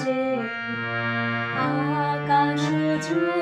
যে আকাশ ছুঁয়ে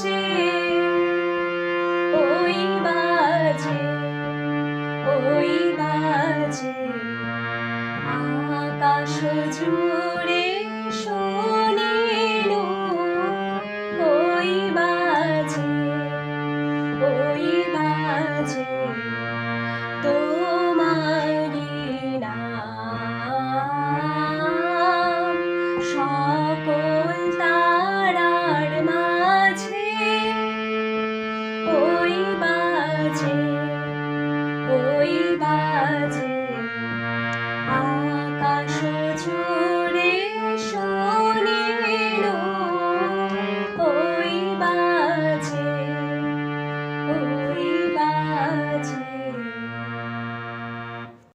বাজে, ওই বাজে ওই বাজে। আকাশ জুড়ে শুনিল ওই বাজে ওই বাজে। তোমারি নাম সব বই বাজে।